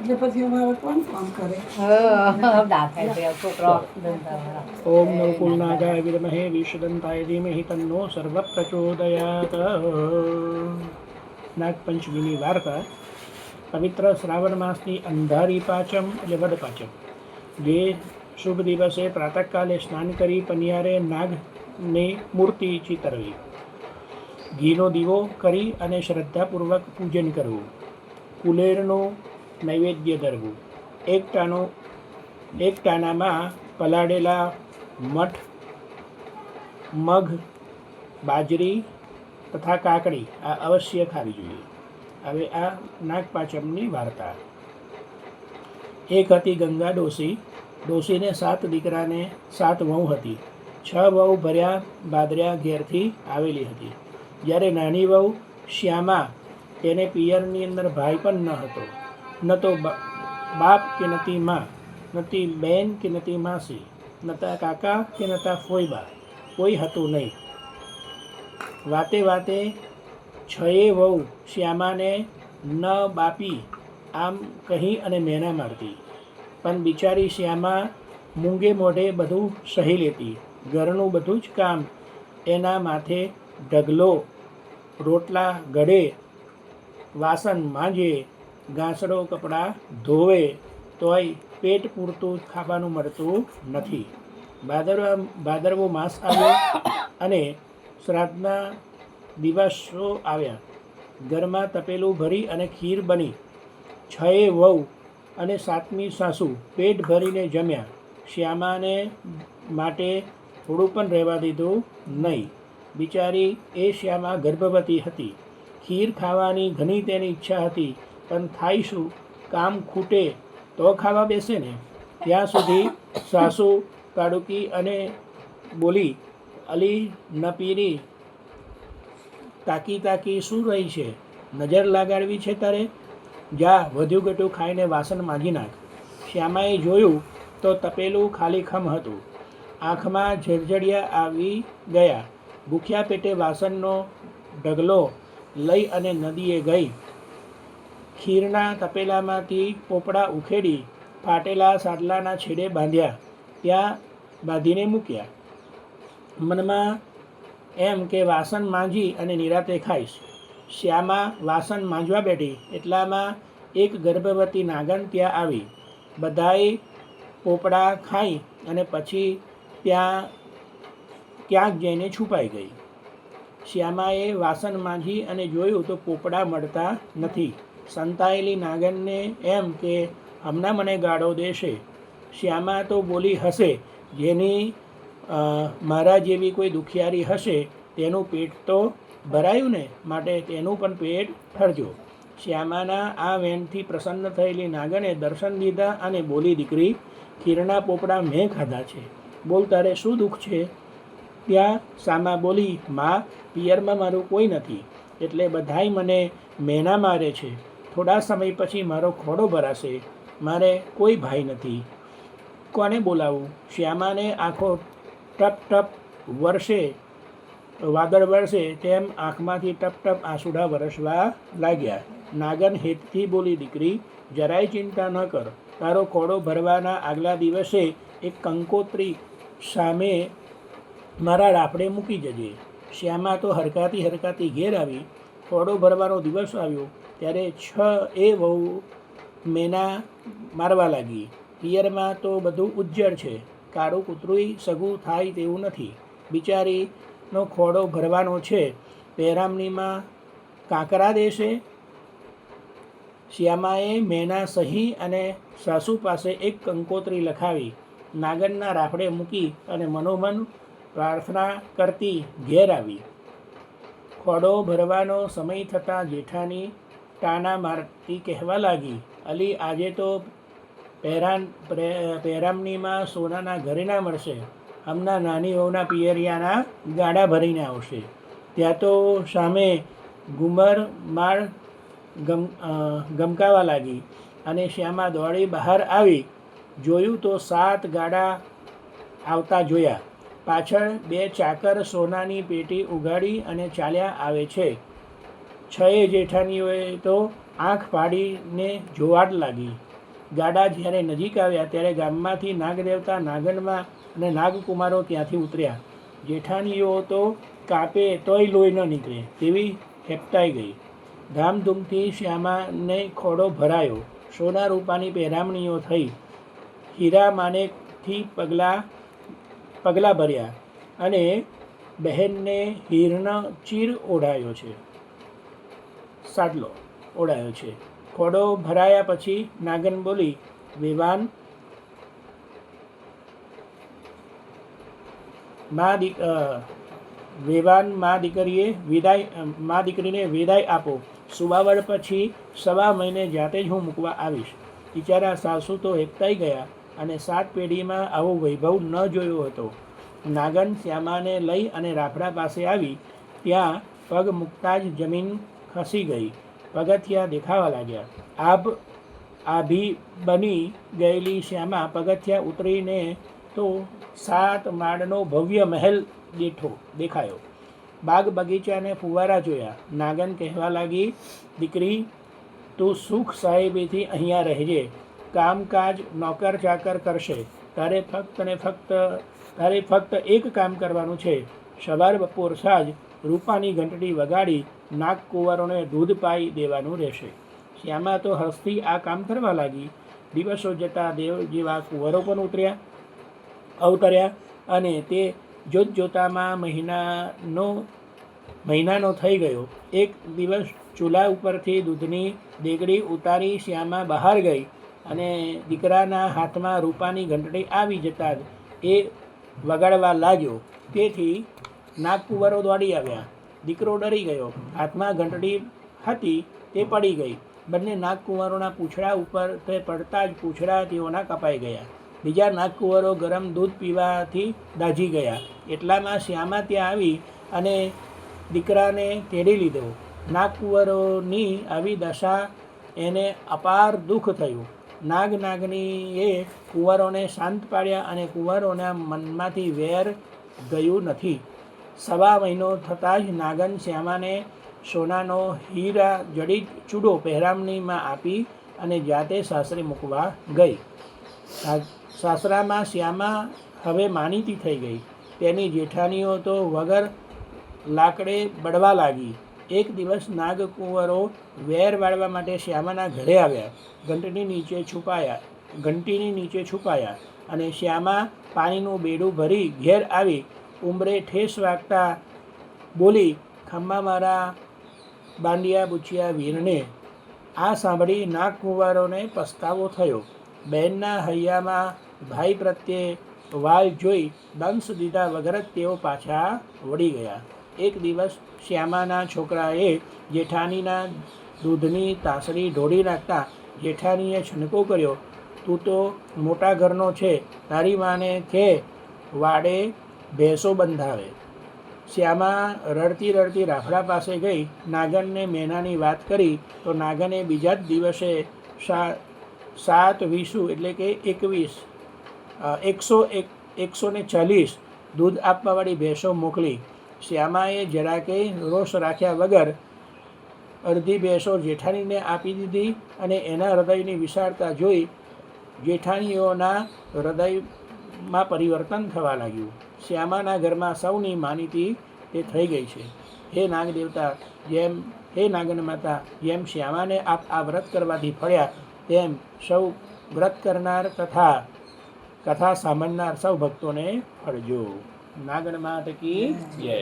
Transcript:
એટલે પછી અમારે કોણ કામ કરે? ઓમ નવકુલનાગાય વિદ્મહે વિષદંતાય ધીમહિ તન્નો સર્વ પ્રચોદયાત નાગપંચમીની વાર્તા, પવિત્ર શ્રાવણ માસની અંધારી પાંચમ એટલે વડ પાંચમ. જે શુભ દિવસે પ્રાતઃકાલે સ્નાન કરી પનિયારે નાગની મૂર્તિ ચિતરવી ઘીનો દીવો કરી અને શ્રદ્ધાપૂર્વક પૂજન કરવું. કુલેરનું નૈવેદ્ય ધરવું. એક ટાણું એક ટાણામાં પલાળેલા મઠ, મગ, બાજરી તથા કાકડી આ અવશ્ય ખાવી જોઈએ. હવે આ નાગપાચમની વાર્તા. એક હતી ગંગા ડોસી. ડોસીને સાત દીકરાને સાત વહુ હતી. છ વહુ ભર્યા બાદર્યા ઘેરથી આવેલી હતી. જ્યારે નાની વહુ શ્યામા, તેને પિયરની અંદર ભાઈ પણ ન હતો. ન તો બાપ કે નતી માં નતી બેન કે નતી માસી નતા કાકા કે નતા ફોઈબા કોઈ હતું નહીં. વાતે વાતે છયે વહુ શ્યામાને ન બાપી આમ કહી અને મેના મારતી. પણ બિચારી શ્યામા મૂંગે મોઢે બધું સહી લેતી. ઘરનું બધું જ કામ એના માથે ઢગલો, રોટલા ગળે, વાસણ માંજે ઘાસડો કપડાં ધોવે તોય પેટ પૂરતું ખાવાનું મળતું નથી. ભાદરવા ભાદરવો માસ આવ્યો અને શ્રાદ્ધના દિવસો આવ્યા. ઘરમાં તપેલું ભરી અને ખીર બની. છએ વહુ અને સાતમી સાસુ પેટ ભરીને જમ્યા. શ્યામાને માટે થોડું પણ રહેવા દીધું નહીં. બિચારી એ શ્યામા ગર્ભવતી હતી. ખીર ખાવાની ઘણી તેની ઈચ્છા હતી. પણ થાય શું કામ ખૂટે તો ખાવા બેસે ને. ત્યાં સુધી સાસુ કાડુકી અને બોલી, અલી નપીરી તાકી તાકી શું રહી છે? નજર લગાડવી છે તારે? જા, વધુ ઘટું ખાઈને વાસણ માંજી નાખ. શ્યામાએ જોયું તો તપેલું ખાલી ખમ હતું. આંખમાં ઝરઝડિયા આવી ગયા. ભૂખ્યા પેટે વાસણનો ઢગલો લઈ અને નદીએ ગઈ. ખીરના તપેલામાંથી પોપડા ઉખેડી ફાટેલા સાડલાના છેડે બાંધ્યા. ત્યાં બાંધીને મૂક્યા. મનમાં એમ કે વાસણ માંજી અને નિરાતે ખાઈશ. શ્યામા વાસણ માંજવા બેઠી. એટલામાં એક ગર્ભવતી નાગન ત્યાં આવી. બધાએ પોપડા ખાઈ અને પછી ત્યાં ક્યાંક જઈને છુપાઈ ગઈ. શ્યામાએ વાસણ માંજી અને જોયું તો પોપડા મળતા નથી. સંતાયેલી નાગનને એમ કે, હમણાં મને ગાળો દેશે. શ્યામા તો બોલી હશે, જેની મારા જેવી કોઈ દુખિયારી હશે, તેનું પેટ તો ભરાયું ને, માટે તેનું પણ પેટ ઠરજો શ્યામાના આ વેનથી પ્રસન્ન થયેલી નાગને દર્શન દીધા અને બોલી, દીકરી, ખીરના પોપડા મેં ખાધા છે. બોલ, તારે શું દુઃખ છે? ત્યાં સામા બોલી, માં, પિયરમાં મારું કોઈ નથી. એટલે બધાય મને મેના મારે છે. થોડા સમય પછી મારો ખોડો ભરાશે. મારે કોઈ ભાઈ નથી. કોને બોલાવું? શ્યામાને આંખો ટપ ટપ વરસે, વાદળ વરસે તેમ આંખમાંથી ટપ ટપ આંસુડા વરસવા લાગ્યા. નાગન હેતથી બોલી, દીકરી, જરાય ચિંતા ન કર. તારો ખોડો ભરવાના આગલા દિવસે એક કંકોત્રી સામે મારા રાફડે મૂકી જજે. શ્યામા તો હરકાતી હરકાતી ઘેર આવી. ખોડો ભરવાનો દિવસ આવ્યો. ત્યારે છ એ વહુ મેના મારવા લાગી. પિયરમાં તો બધું ઉજ્જળ છે. કાળું કૂતરું સગું થાય તેવું નથી. બિચારીનો ખોડો ભરવાનો છે. પહેરામણીમાં કાંકરા દેશે. શ્યામાએ મેના સહી અને સાસુ પાસે એક કંકોત્રી લખાવી. નાગનના રાફડે મૂકી અને મનોમન પ્રાર્થના કરતી ઘેર આવી. ખોડો ભરવાનો સમય થતાં જેઠાની તાના મારતી કહેવા લાગી. અલી, આજે તો પહેરાન પહેરામણીમાં સોનાના ઘરે ના મળશે. હમણાં નાની વહુના પિયરિયાના ગાડા ભરીને આવશે. ત્યાં તો સામે ઘુમર માળ ગમ ગમકાવા લાગી અને શ્યામા દોડી બહાર આવી. જોયું તો સાત ગાડા આવતા જોયા. પાછળ બે ચાકર સોનાની પેટી ઉગાડી અને ચાલ્યા આવે છે. છએ જેઠાણીઓએ તો આંખ પાડીને જોવાટ લાગી. ગાડા જ્યારે નજીક આવ્યા ત્યારે ગામમાંથી નાગદેવતા નાગનમાં અને નાગકુમારો ત્યાંથી ઉતર્યા. જેઠાણીઓ તો કાપે તોય લોહી ન નીકળે તેવી હેપતાઈ ગઈ. ધામધૂમથી શ્યામાને ખોડો ભરાયો. સોના રૂપાની પહેરામણીઓ થઈ. હીરા માનેથી પગલાં પગલાં ભર્યા અને બહેનને હીરનો ચીર ઓઢાયો છે. સાડલો ઓળાયો છે. ખોડો ભરાયા પછી નાગન બોલી, વિવાન, મા વેવાન, મા દીકરીએ વિદાય મા દીકરીને વિદાય આપો. સુવાવડ પછી સવા મહિને જાતે જ હું મૂકવા આવીશ. બિચારા સાસુ તો એકતાઈ ગયા અને સાત પેઢીમાં આવો વૈભવ ન જોયો હતો. નાગન શ્યામાને લઈ અને રાફડા પાસે આવી. ત્યાં પગ મૂકતા જ જમીન ખસી ગઈ. પગથિયા દેખાવા લાગ્યા. આભ આભી બની ગયેલી શ્યામા પગથિયા ઉતરીને તો સાત માળનો ભવ્ય મહેલ દેઠો દેખાયો. બાગ બગીચાને ફુવારા જોયા. નાગન કહેવા લાગી, દીકરી, તું સુખ સાહેબીથી અહીંયા રહેજે. કામકાજ નોકર ચાકર કરશે. તારે ફક્ત ને ફક્ત, તારે ફક્ત એક કામ કરવાનું છે. સવાર બપોર સાંજ રૂપાની ઘંટડી વગાડી નાગ કુંવરોને દૂધ પાઈ દેવાનું રહેશે. શ્યામા તો હસ્તી આ કામ કરવા લાગી. દિવસો જતાં દેવ જેવા કુંવરો પણ ઉતર્યા, અવતર્યા અને તે જોત જોતામાં મહિનાનો મહિનાનો થઈ ગયો. એક દિવસ ચૂલા ઉપરથી દૂધની દેગડી ઉતારી શ્યામા બહાર ગઈ અને દીકરાના હાથમાં રૂપાની ઘંટડી આવી જતાં જ એ વગાડવા લાગ્યો. તેથી નાગકુંવરો દોડી આવ્યા. દીકરો ડરી ગયો. હાથમાં ઘંટડી હતી, તે પડી ગઈ. બંને નાગકુંવરોના પૂંછડા ઉપર તે પડતા જ પૂંછડા તેઓના કપાઈ ગયા. બીજા નાગકુંવરો ગરમ દૂધ પીવાથી દાઝી ગયા. એટલામાં શ્યામા ત્યાં આવી અને દીકરાને તેડી લીધો. નાગકુંવરોની આવી દશા એને અપાર દુઃખ થયું. નાગ નાગનીએ કુંવરોને શાંત પાડ્યા અને કુંવરોના મનમાંથી વેર ગયું નથી. સવા મહિનો થતાં જ નાગન શ્યામાને સોનાનો હીરા જડિત ચૂડો પહેરામણીમાં આપી અને જાતે સાસરે મૂકવા ગઈ. સાસરામાં શ્યામા હવે માનીતી થઈ ગઈ. તેની જેઠાણીઓ તો વગર લાકડે બળવા લાગી. એક દિવસ નાગકુંવરો વેર વાળવા માટે શ્યામાના ઘરે આવ્યા. ઘંટની નીચે છુપાયા, ઘંટીની નીચે છુપાયા અને શ્યામા પાણીનું બેડું ભરી ઘેર આવી ઉંબરે ઠેસ વાગતા બોલી ખમ્મા મારા બાંડિયા, બુચિયા, વીરને. આ સાંભળી નાગકુંવારોને પસ્તાવો થયો. બહેનના હૈયામાં ભાઈ પ્રત્યે વાલ જોઈ દંશ દીધા વગર જ તેઓ પાછા વળી ગયા. એક દિવસ શ્યામાના છોકરાએ જેઠાણીના દૂધની તાસડી ઢોળી નાખતા જેઠાણીએ છનકો કર્યો, તું તો મોટા ઘરનો છે. તારી માને કે વાડે ભેંસો બંધાવે. શ્યામા રડતી રડતી રાફડા પાસે ગઈ. નાગનને મેનાની વાત કરી તો નાગને બીજા જ દિવસે સાત વીસુ એટલે કે એકવીસ એકસો એક, એકસો ને ચાલીસ દૂધ આપવાવાળી ભેંસો મોકલી. શ્યામાએ જરાકે રોષ રાખ્યા વગર અડધી ભેંસો જેઠાણીને આપી દીધી અને એના હૃદયની વિશાળતા જોઈ જેઠાણીઓના હૃદયમાં પરિવર્તન થવા લાગ્યું. શ્યામાના ઘરમાં સૌની માનીતી તે થઈ ગઈ છે. હે નાગ દેવતા, જેમ, હે નાગન માતા, જેમ શ્યામાને આપ આ વ્રત કરવાથી ફળ્યા, તેમ સૌ વ્રત કરનાર તથા કથા સાંભળનાર સૌ ભક્તોને ફળજો. નાગણ માત કી જય.